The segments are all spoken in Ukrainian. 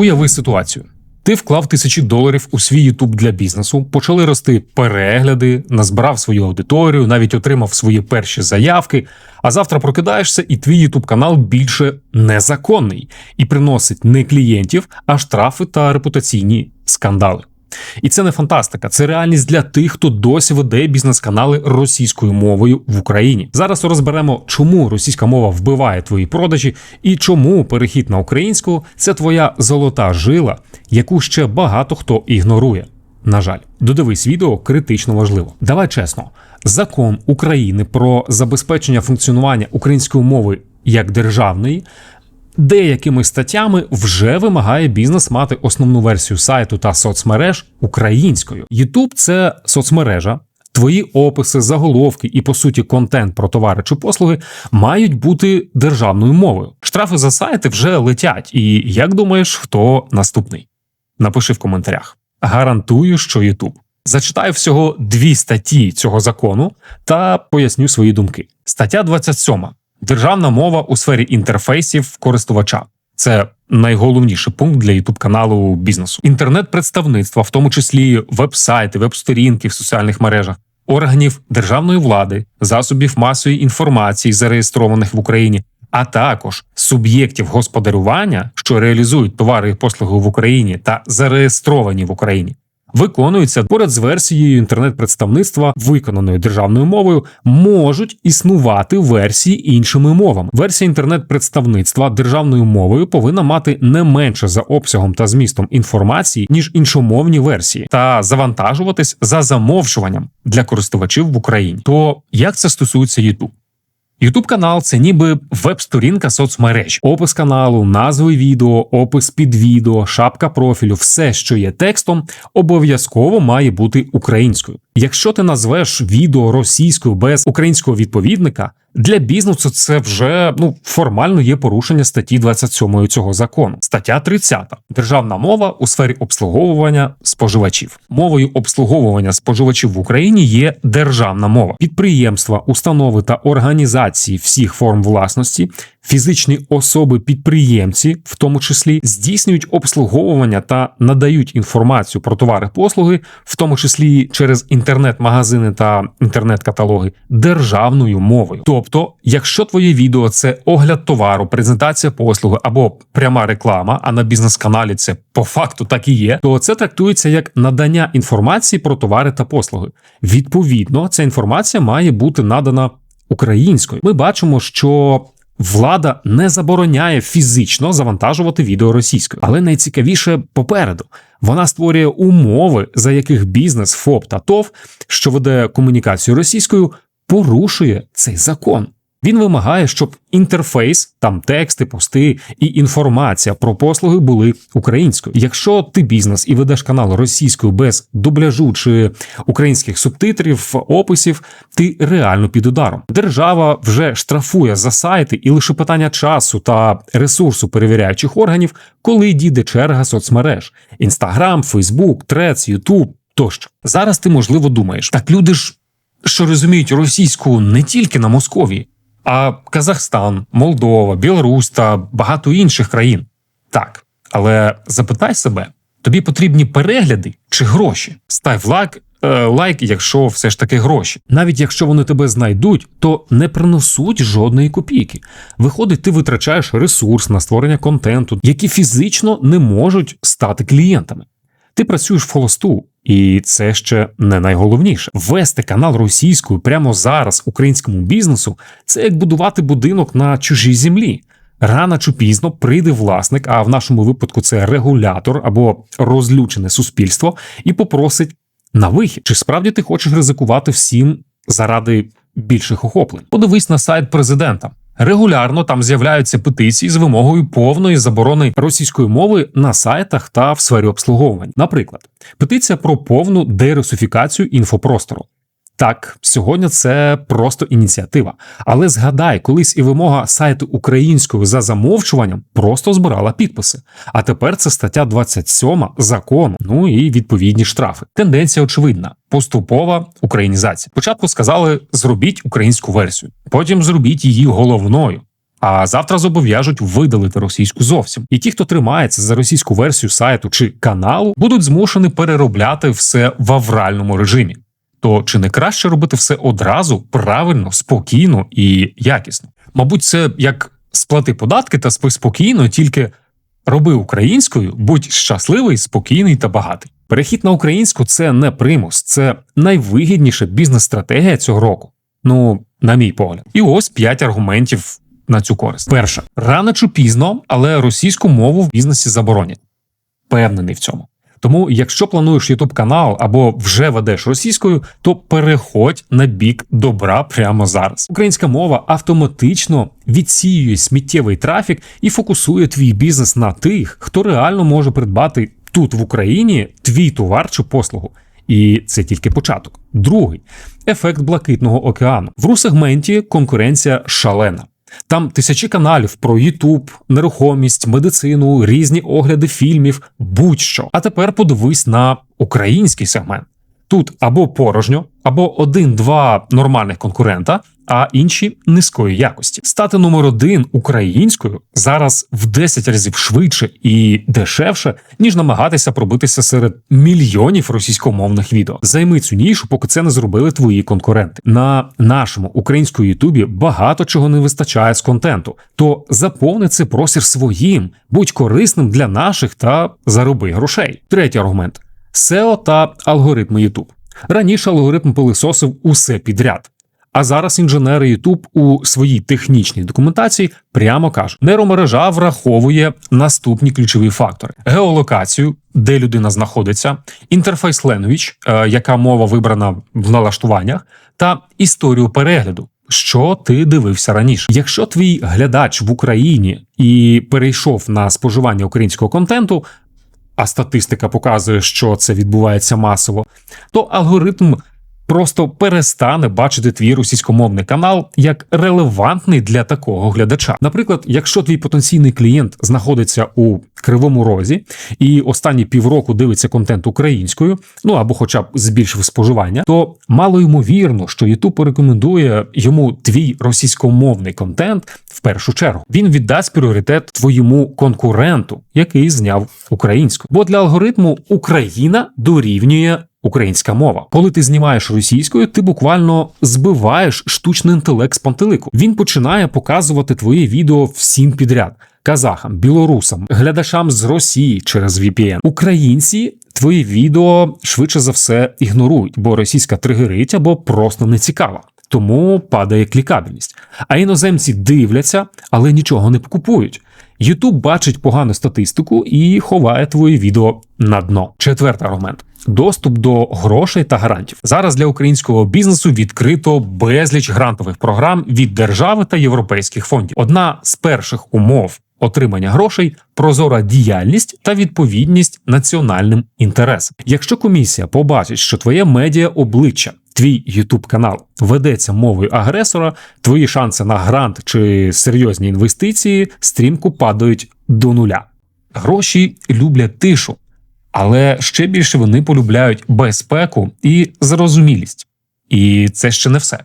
Уяви ситуацію. Ти вклав тисячі доларів у свій Ютуб для бізнесу, почали рости перегляди, назбирав свою аудиторію, навіть отримав свої перші заявки. А завтра прокидаєшся, і твій Ютуб канал більше незаконний і приносить не клієнтів, а штрафи та репутаційні скандали. І це не фантастика, це реальність для тих, хто досі веде бізнес-канали російською мовою в Україні. Зараз розберемо, чому російська мова вбиває твої продажі і чому перехід на українську це твоя золота жила, яку ще багато хто ігнорує. На жаль, додивись відео критично важливо. Давай чесно, закон України про забезпечення функціонування української мови як державної деякими статтями вже вимагає бізнес мати основну версію сайту та соцмереж українською. YouTube – це соцмережа. Твої описи, заголовки і по суті контент про товари чи послуги мають бути державною мовою. Штрафи за сайти вже летять. І як думаєш, хто наступний? Напиши в коментарях. Гарантую, що YouTube. Зачитаю всього дві статті цього закону та поясню свої думки. Стаття 27. Державна мова у сфері інтерфейсів користувача. Це найголовніший пункт для youtube каналу бізнесу. Інтернет-представництва, в тому числі веб-сайти, веб-сторінки в соціальних мережах, органів державної влади, засобів масової інформації, зареєстрованих в Україні, а також суб'єктів господарювання, що реалізують товари і послуги в Україні та зареєстровані в Україні виконуються поряд з версією інтернет-представництва, виконаною державною мовою, можуть існувати версії іншими мовами. Версія інтернет-представництва державною мовою повинна мати не менше за обсягом та змістом інформації ніж іншомовні версії, та завантажуватись за замовчуванням для користувачів в Україні. То як це стосується YouTube? Ютуб канал це ніби веб-сторінка соцмереж, опис каналу, назви відео, опис під відео, шапка профілю, все, що є текстом, обов'язково має бути українською. Якщо ти назвеш відео російською без українського відповідника, для бізнесу це вже ну формально є порушення статті 27 цього закону. Стаття 30. державна мова у сфері обслуговування споживачів. Мовою обслуговування споживачів в Україні є державна мова. Підприємства, установи та організації всіх форм власності, фізичні особи-підприємці, в тому числі, здійснюють обслуговування та надають інформацію про товари послуги, в тому числі через інтернет-магазини та інтернет-каталоги, державною мовою. Тобто, якщо твоє відео це огляд товару, презентація послуги або пряма реклама, а на бізнес-каналі це по факту так і є, то це трактується як надання інформації про товари та послуги. Відповідно, ця інформація має бути надана українською. Ми бачимо, що Влада не забороняє фізично завантажувати відео російською, але найцікавіше попереду вона створює умови, за яких бізнес, ФОП та ТОВ, що веде комунікацію російською, порушує цей закон. Він вимагає, щоб інтерфейс, там тексти, пости і інформація про послуги були українською. Якщо ти бізнес і ведеш канал російською без дубляжу чи українських субтитрів, описів, ти реально під ударом. Держава вже штрафує за сайти, і лише питання часу та ресурсу перевіряючих органів, коли дійде черга соцмереж: Інстаграм, Фейсбук, Трец, Ютуб тощо. Зараз ти можливо думаєш, так люди ж. Що розуміють російську не тільки на Московії, а Казахстан, Молдова, Білорусь та багато інших країн. Так, але запитай себе, тобі потрібні перегляди чи гроші? Став лайк, е, лайк, якщо все ж таки гроші. Навіть якщо вони тебе знайдуть, то не принесуть жодної копійки. Виходить, ти витрачаєш ресурс на створення контенту, які фізично не можуть стати клієнтами. Ти працюєш в холосту, і це ще не найголовніше. Вести канал російською прямо зараз українському бізнесу це як будувати будинок на чужій землі. Рано чи пізно прийде власник, а в нашому випадку це регулятор або розлючене суспільство, і попросить на вихід. Чи справді ти хочеш ризикувати всім заради більших охоплень? Подивись на сайт президента. Регулярно там з'являються петиції з вимогою повної заборони російської мови на сайтах та в сфері обслуговування. Наприклад, петиція про повну дерусифікацію інфопростору. Так, сьогодні це просто ініціатива. Але згадай, колись і вимога сайту українською за замовчуванням просто збирала підписи. А тепер це стаття 27 закону, ну і відповідні штрафи. Тенденція очевидна: поступова українізація. Спочатку сказали, зробіть українську версію, потім зробіть її головною. А завтра зобов'яжуть видалити російську зовсім. І ті, хто тримається за російську версію сайту чи каналу, будуть змушені переробляти все в авральному режимі. То чи не краще робити все одразу правильно, спокійно і якісно? Мабуть, це як сплати податки та спи спокійно, тільки роби українською, будь щасливий, спокійний та багатий. Перехід на українську це не примус, це найвигідніша бізнес-стратегія цього року. Ну, на мій погляд. І ось п'ять аргументів на цю користь. Перше, рано чи пізно, але російську мову в бізнесі заборонять. Певнений в цьому. Тому, якщо плануєш youtube канал або вже ведеш російською, то переходь на бік добра прямо зараз. Українська мова автоматично відсіює сміттєвий трафік і фокусує твій бізнес на тих, хто реально може придбати тут в Україні твій товар чи послугу. І це тільки початок. Другий ефект блакитного океану. В ру-сегменті конкуренція шалена. Там тисячі каналів про Ютуб, нерухомість, медицину, різні огляди фільмів, будь-що. А тепер подивись на український сегмент. Тут або порожньо, або один-два нормальних конкурента, а інші низької якості. Стати номер один українською зараз в 10 разів швидше і дешевше, ніж намагатися пробитися серед мільйонів російськомовних відео. Займи цю нішу, поки це не зробили твої конкуренти. На нашому українському Ютубі багато чого не вистачає з контенту. То заповни це простір своїм, будь корисним для наших та зароби грошей. Третій аргумент. SEO та алгоритми YouTube. Раніше алгоритм пилисосив усе підряд. А зараз інженери YouTube у своїй технічній документації прямо кажуть, нейромережа враховує наступні ключові фактори: геолокацію, де людина знаходиться, інтерфейс language, е, яка мова вибрана в налаштуваннях, та історію перегляду. Що ти дивився раніше? Якщо твій глядач в Україні і перейшов на споживання українського контенту, а статистика показує, що це відбувається масово, то алгоритм просто перестане бачити твій російськомовний канал як релевантний для такого глядача. Наприклад, якщо твій потенційний клієнт знаходиться у кривому розі і останні півроку дивиться контент українською, ну або, хоча б збільшив споживання, то мало ймовірно, що YouTube порекомендує йому твій російськомовний контент в першу чергу. Він віддасть пріоритет твоєму конкуренту, який зняв українську. Бо для алгоритму Україна дорівнює українська мова. Коли ти знімаєш російською, ти буквально збиваєш штучний інтелект з пантелику. Він починає показувати твоє відео всім підряд. Казахам, білорусам, глядачам з Росії через VPN. Українці твої відео швидше за все ігнорують, бо російська тригерить або просто не цікава. Тому падає клікабельність. А іноземці дивляться, але нічого не купують. YouTube бачить погану статистику і ховає твоє відео на дно. Четвертий аргумент. Доступ до грошей та гарантів зараз для українського бізнесу відкрито безліч грантових програм від держави та європейських фондів. Одна з перших умов отримання грошей, прозора діяльність та відповідність національним інтересам. Якщо комісія побачить, що твоє медіа обличчя. Твій Ютуб канал ведеться мовою агресора, твої шанси на грант чи серйозні інвестиції стрімко падають до нуля. Гроші люблять тишу, але ще більше вони полюбляють безпеку і зрозумілість. І це ще не все.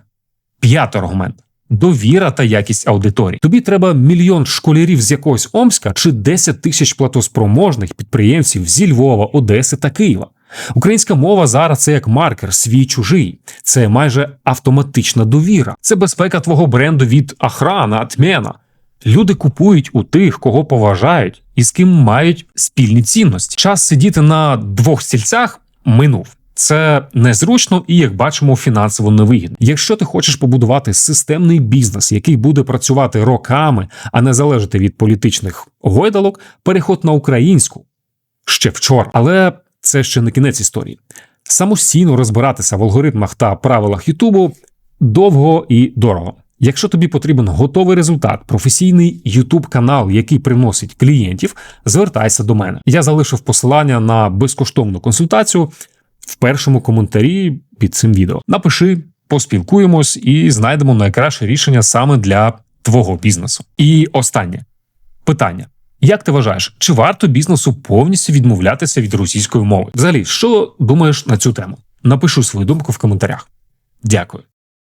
П'ятий аргумент. Довіра та якість аудиторії. Тобі треба мільйон школярів з якогось Омська чи 10 тисяч платоспроможних підприємців зі Львова, Одеси та Києва. Українська мова зараз це як маркер, свій чужий. Це майже автоматична довіра. Це безпека твого бренду від охрана, атмена. Люди купують у тих, кого поважають і з ким мають спільні цінності. Час сидіти на двох стільцях минув. Це незручно і, як бачимо, фінансово невигідно. Якщо ти хочеш побудувати системний бізнес, який буде працювати роками, а не залежати від політичних гойдалок, переход на українську ще вчора. Але це ще не кінець історії. Самостійно розбиратися в алгоритмах та правилах Ютубу довго і дорого. Якщо тобі потрібен готовий результат, професійний YouTube канал, який приносить клієнтів, звертайся до мене. Я залишив посилання на безкоштовну консультацію в першому коментарі під цим відео. Напиши, поспілкуємось і знайдемо найкраще рішення саме для твого бізнесу. І останнє питання. Як ти вважаєш, чи варто бізнесу повністю відмовлятися від російської мови? Взагалі, що думаєш на цю тему? Напишу свою думку в коментарях. Дякую.